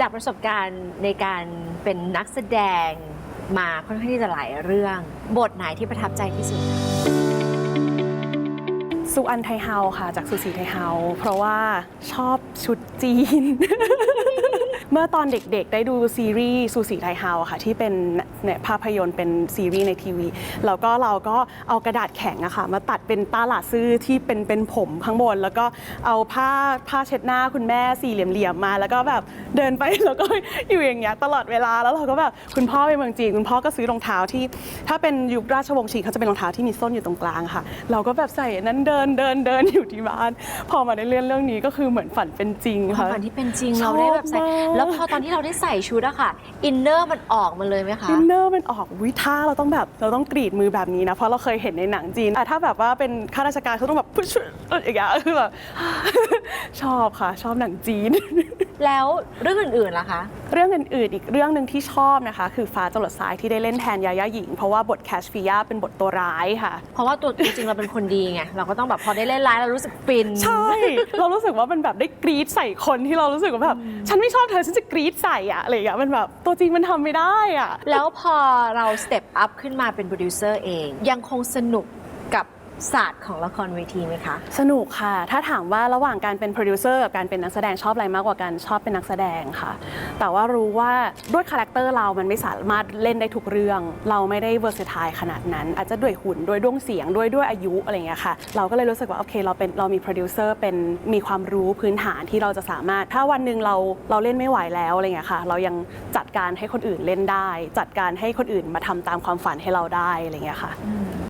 จากประสบการณ์ในการเป็นนักแสดงมาค่อนข้างที่จะหลายเรื่อง บทไหนที่ประทับใจที่สุด สุอันไทเฮาค่ะ จากสุสีไทเฮา เพราะว่าชอบชุดจีน เมื่อตอนเด็กๆ ได้ดูซีรีส์สุสีไทเฮาค่ะที่เป็นเนี่ยภาพยนตร์เป็นซีรีส์ในทีวี แล้วก็เราก็เอากระดาษแข็งอะค่ะมาตัดเป็นตาหลาซื่อที่เป็นเป็นผมข้างบน แล้วก็เอาผ้าผ้าเช็ดหน้าคุณแม่สี่เหลี่ยมๆมา แล้วก็แบบเดินไปแล้วก็อยู่อย่างเงี้ยตลอดเวลาแล้วเราก็แบบคุณพ่อไปเมืองจีนคุณพ่อก็ซื้อรองเท้าที่ ถ้าเป็นยุคราชวงศ์ชิงเขาจะเป็นรองเท้าที่มีส้นอยู่ตรงกลางค่ะ เราก็แบบใส่อันนั้นเดินเดินเดินอยู่ที่บ้าน พอมาได้เล่นเรื่องนี้ก็คือเหมือนฝันเป็นจริงความค่ะฝันที่เป็นจริงชอบเราได้แบบใส่มากแล้วพอตอนที่เราได้ใส่ชุดอะค่ะ อินเนอร์มันออกมาเลยไหมคะ อินเนอร์มันออกวิท่าเราต้องแบบเราต้องกรีดมือแบบนี้นะ เพราะเราเคยเห็นในหนังจีนแต่ถ้าแบบว่าเป็นข้าราชการเขาต้องแบบพุชอย่างเงี้ยคือแบบชอบค่ะ ชอบหนังจีน แล้วเรื่องอื่นๆล่ะคะ เรื่องอื่นๆ อีกเรื่องหนึ่งที่ชอบนะคะ คือฟ้าจรดสายที่ได้เล่นแทนยาย่าหญิง เพราะว่าบทแคชฟิยาเป็นบทตัวร้ายค่ะ เพราะว่าตัวจริงๆเราเป็นคนดีไงเราก็ต้องแบบพอได้เล่นร้ายเรารู้สึกฟิน ใช่ เรารู้สึกว่ามันแบบได้กรี๊ดใส่คนที่เรารู้สึกว่าแบบฉันไม่ชอบเธอฉันจะกรี๊ดใส่อะอะไรอย่างเงี้ยมันแบบตัวจริงมันทำไม่ได้อะแล้วพอเราสเต็ปอัพขึ้นมาเป็นโปรดิวเซอร์เองยังคงสนุกกับ ศาสตร์ของละครเวทีไหมคะ สนุกค่ะ ถ้าถามว่าระหว่างการเป็นโปรดิวเซอร์กับการเป็นนักแสดงชอบอะไรมากกว่ากันชอบเป็นนักแสดงค่ะ แต่ว่ารู้ว่าด้วยคาแรคเตอร์เรามันไม่สามารถเล่นได้ทุกเรื่อง เราไม่ได้เวอร์ซ t ทายขนาดนั้น อาจจะด้วยหุ่นด้วยดวงเสียงด้วยด้วยอายุอะไรอย่างเงี้ยค่ะ เราก็เลยรู้สึกว่าโอเคเราเป็นเรามีโปรดิวเซอร์เป็นมีความรู้พื้นฐานที่เราจะสามารถ ถ้าวันหนึ่งเราเราเล่นไม่ไหวแล้วอะไรอย่างเงี้ยค่ะ เรายังจัดการให้คนอื่นเล่นได้ จัดการให้คนอื่นมาทำตามความฝันให้เราได้อะไรอย่างเงี้ยค่ะห